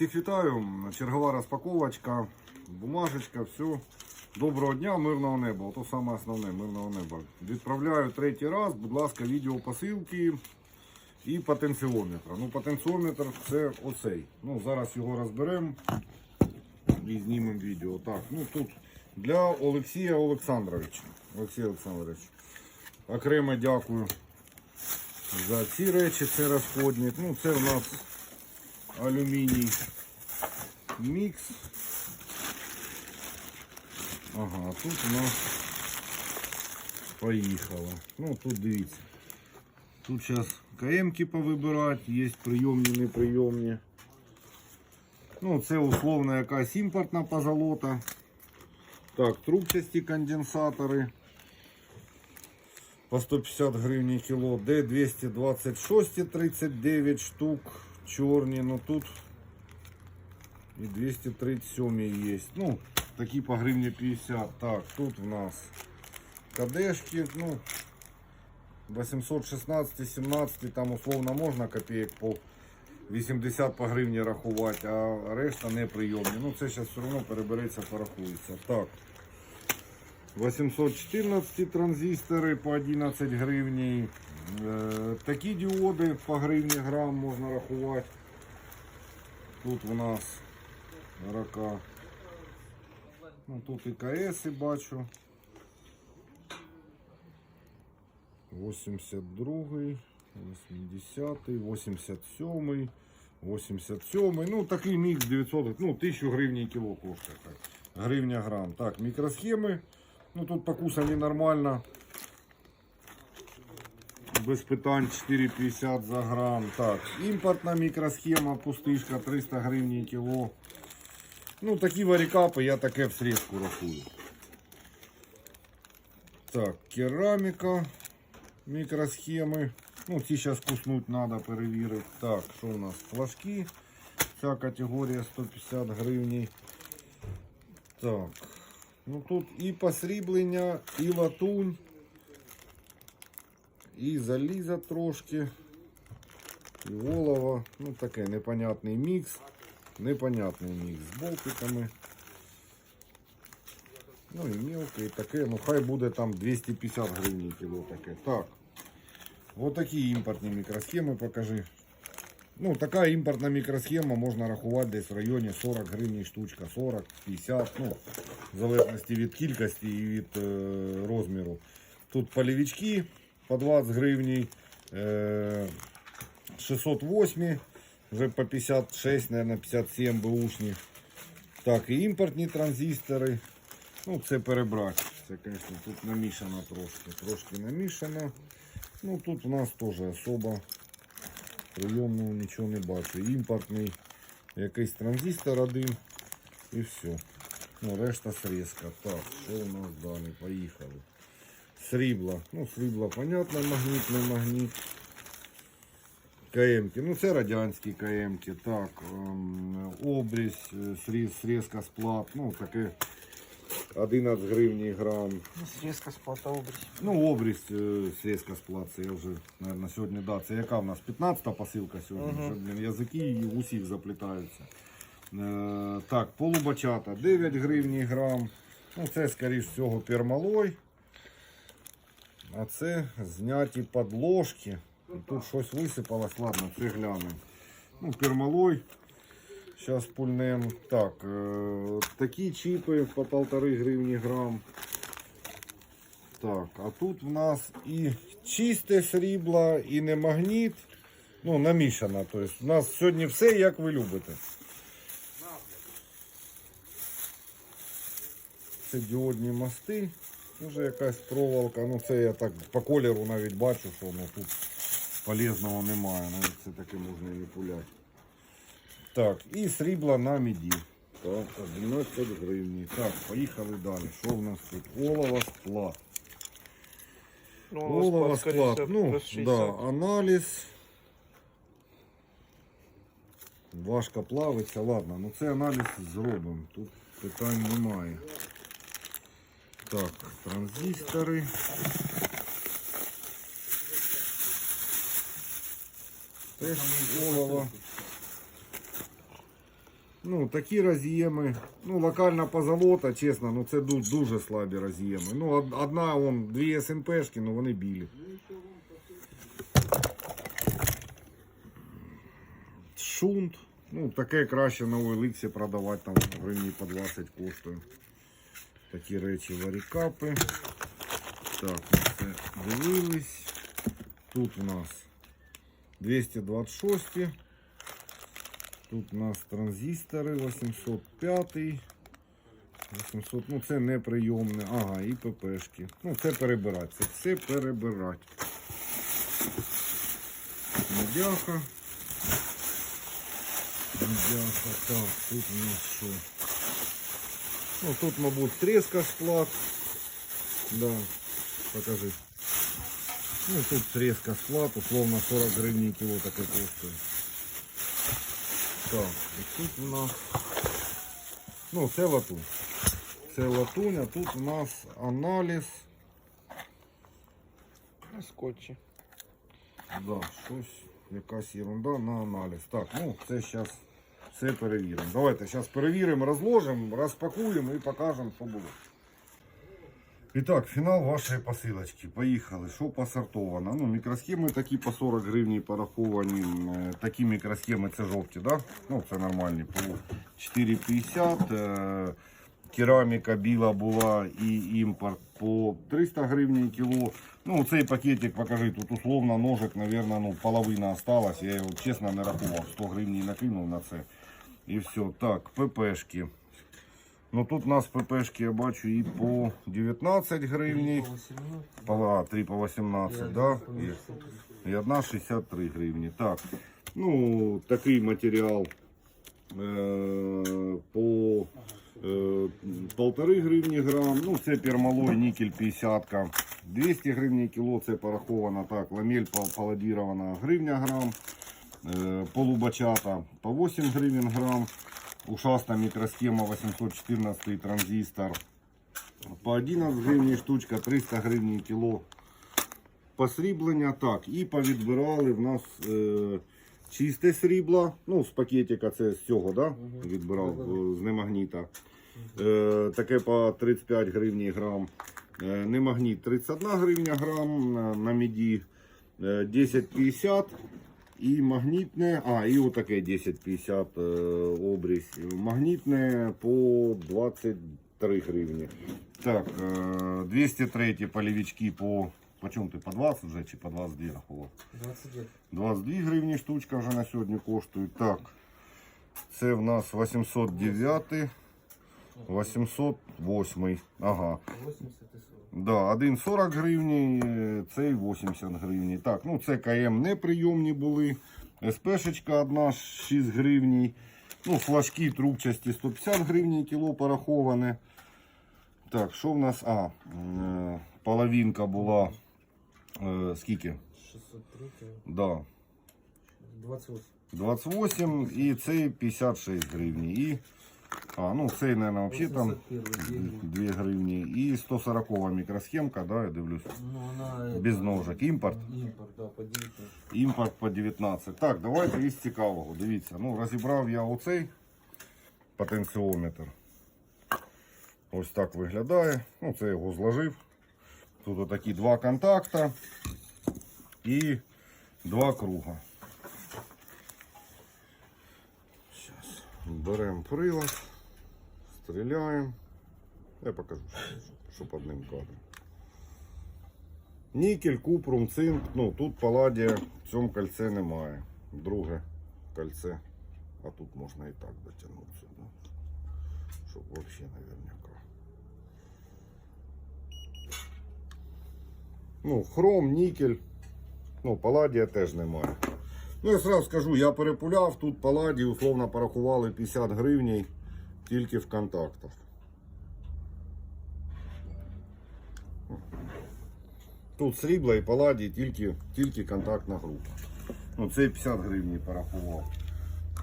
Всіх вітаю. Чергова розпаковочка, бумажечка, все. Доброго дня, мирного неба. Ото саме основне мирного неба. Відправляю третій раз, будь ласка, відео посилки і потенціометр. Ну, потенціометр це оцей. Ну, зараз його розберемо і знімемо відео. Так, ну тут для Олексія Олександровича. Олексій Олександрович. Окремо дякую за ці речі. Це розходник. Ну, це у нас алюміній мікс. Ага, тут у нас поїхало. Ну тут дивіться. Тут зараз КМки повибирати, є прийомні, неприйомні. Ну, це условно якась імпортна позолота. Так, трубчасті конденсатори. По 150 гривень кіло. Д226 39 штук. Чорні, ну тут і 237 є. Ну, такі по гривні 50. Так, тут в нас кадешки, ну, 816, 17, там условно можна копійок по 80 по гривні рахувати, а решта неприйомні. Ну, це зараз все одно перебереться, порахується. Так. 814 транзистори по 11 гривень. Е, такі діоди по гривні грам можна рахувати. Тут у нас рака. Ну, тут і КС бачу. 82, 80, 87, 87. Ну, такий мікс 900, ну, 1000 гривень кіло коштує. Так. Гривня грам. Так, мікросхеми. Ну, тут покусані нормально. Без питань 4,50 за грам. Так, імпортна мікросхема, пустишка 300 гривень кіло. Ну, такі варікапи я таке в срізку рахую. Так, кераміка, мікросхеми. Ну, ці зараз куснуть треба перевірити. Так, що у нас? Флажки. Ця категорія 150 гривень. Так. Ну тут і посріблення, і латунь, і заліза трошки, і олова. Ну таке непонятний мікс. Непонятний мікс з болтиками. Ну і мелке, і таке. Ну хай буде там 250 гривень кіло таке. Так. Вот такі імпортні мікросхеми покажи. Ну, така імпортна мікросхема можна рахувати десь в районі 40 гривень штучка, 40, 50, ну, в залежності від кількості і від е, розміру. Тут полівички по 20 гривень, е, 608, вже по 56, наверное, 57 бушні. Так, і імпортні транзистори. Ну, це перебрати. Це, звісно, тут намішано трошки. Трошки намішано. Ну, тут у нас теж особо прийомного нічого не бачу. Імпортний якийсь транзистор один і все. Ну, решта срізка. Так, що у нас далі? Поїхали. Срібло. Ну, срібло, понятно, магніт, не магніт. КМки. Ну, це радянські КМки. Так, ем, обрізь, е, сріз, срізка сплат. Ну, таке 11 гривень грам. Срезка сплата обрезь. Ну, обрізь е, срізка сплат, це я вже, наверное, сьогодні, да, це яка в нас 15-та посилка сьогодні, вже, блін, язики і в усіх заплітаються. Е, так, полубачата 9 гривень грам. Ну, це, скоріш всього, пермалой. А це зняті подложки. Тут щось висипалось, ладно, це глянемо. Ну, пермалой. Зараз пульнем. Так, е, такі чіпи по полтори гривні грам. Так, а тут в нас і чисте срібло, і не магніт. Ну, намішано. Тобто у нас сьогодні все, як ви любите. Це діодні мости. Вже якась проволока. Ну це я так по кольору навіть бачу, що ну, тут полезного немає. Навіть це таке можна і не пуляти. Так, і срібло на міді. Так, 11 гривень. Так, поїхали далі. Що в нас тут? Олова сплат. Ну, Олова склад. Ну, плюс 60. да, аналіз. Важко плавиться. Ладно, ну це аналіз зробимо. Тут питань немає. Так, транзистори. Теж олова. Ну, такі роз'єми. Ну, локальна позолота, чесно, ну це ду- дуже слабі роз'єми. Ну, од- одна, вон, дві СНПшки, ну вони білі. Шунт. Ну, таке краще на OLX продавати, там в гривні по 20 коштує. Такі речі варікапи. Так, ми це дивились. Тут у нас 226. Тут у нас транзистори 805. 800, ну це неприйомне. Ага, і ППшки. Ну це перебирати. Це все перебирати. Медяха. Медяха. Так, тут у нас що? Ну тут, мабуть, треска склад. Да, покажи. Ну тут треска склад, условно 40 гривень кіло таке коштує. Так, і тут у нас. Ну, це латунь. Це латунь, а тут у нас аналіз. На скотчі. Да, щось, якась ерунда на аналіз. Так, ну це зараз все перевіримо. Давайте зараз перевіримо, розложимо, розпакуємо і покажемо, що було. І так, фінал вашої посилочки. Поїхали. Що посортовано? Ну, мікросхеми такі по 40 гривень пораховані. Е, Такі мікросхеми це жовті, да? Ну, це нормальні. По 4,50. Е, Кераміка біла була і імпорт по 300 гривень кіло. Ну, цей пакетик, покажи, тут условно ножик, наверное, ну, половина осталась. Я його чесно не рахував. 100 гривень накинув на це. І все. Так, ППшки. Ну тут у нас ППшки я бачу і по 19 гривень. По, а, 3 по 18, да? І, одна 63 гривні. Так. Ну, такий матеріал е, по е, полтори гривні грам. Ну, це пермалой, нікель 50. 200 гривень кіло, це пораховано так. Ламель пал- паладірована гривня грам. Е, полубачата по 8 гривень грам. Ушаста микросхема 814 транзистор по 11 гривень штучка, 300 гривень кіло посріблення. Так, і повідбирали в нас е, чисте срібло. Ну, з пакетика це з цього, да? Відбирав е, з немагніта. Е, таке по 35 гривень грам. Е, немагніт 31 гривня грам на, на міді. Е, 10,50 і магнітне, а, і отаке 10,50 е, обріз. Магнітне по 23 гривні. Так, е, 203 полівички по. По чому ти? По 20 вже чи по 22 рахував? 29. 22 гривні штучка вже на сьогодні коштує. Так, це в нас 809, 808. Ага. 80 і 40. Да, один 40 гривні, е, цей 80 гривні. Так, ну це КМ неприйомні були. СПшечка одна 6 гривні. Ну, флажки трубчасті 150 гривень кіло пораховане. Так, що в нас? А, е, половинка була. Е, скільки? 603. Да, 28. 28 і цей 56 гривні. І, а, ну цей, мабуть, взагалі там 2 гривні. І 140 мікросхемка, да, я дивлюсь. Ну, она... Без это, ножек. Імпорт. Импорт, да, по 19. Імпорт по 19. Так, давайте із цікавого. Дивіться, ну розібрав я оцей потенціометр. Ось так виглядає. Ну, це я його зложив. Тут отакі два контакта і два круга. Беремо прилад, стріляємо. Я покажу, що, під ним кадром. Нікель, купрум, цинк. Ну тут паладія в цьому кольце немає. Друге кольце. А тут можна і так дотягнутися. Да? Щоб взагалі наверняка. Ну, хром, нікель. Ну, паладія теж немає. Ну, я сразу скажу, я перепуляв, тут паладії условно порахували 50 гривень тільки в контактах. Тут срібла і паладій тільки, тільки контактна група. Ну, це 50 гривень порахував.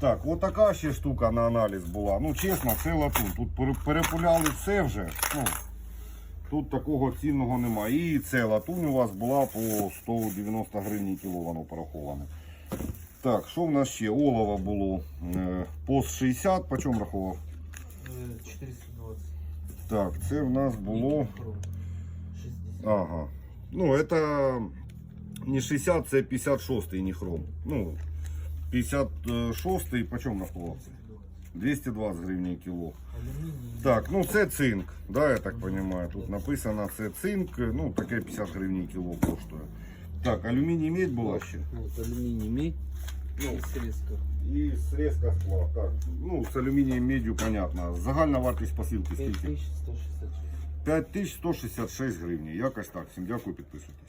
Так, от така ще штука на аналіз була. Ну, чесно, це латун. Тут перепуляли все вже. Ну, тут такого цінного немає. І це латунь у вас була по 190 гривень кіло, воно пораховане. Так, що в нас ще? Олова було. Е, Пост 60, по чому рахував? Е, 420. Так, це в нас було. Хром. 60. Ага. Ну, это не 60, це 56 ніхром. Ну, 56 по чому рахувався? 220 гривень кіло. Алюминий. Так, ну це цинк, да, я так розумію. Тут написано це цинк, ну таке 50 гривень кіло коштує. Так, алюминий медь была ще. Вот алюминий, медь. Ну, срезка. И срезка скла. Так, ну с алюминием медью понятно. Загальна вартість посилки скільки? 5166. 5166 гривень. Якось так. Всім дякую, підписуйтесь.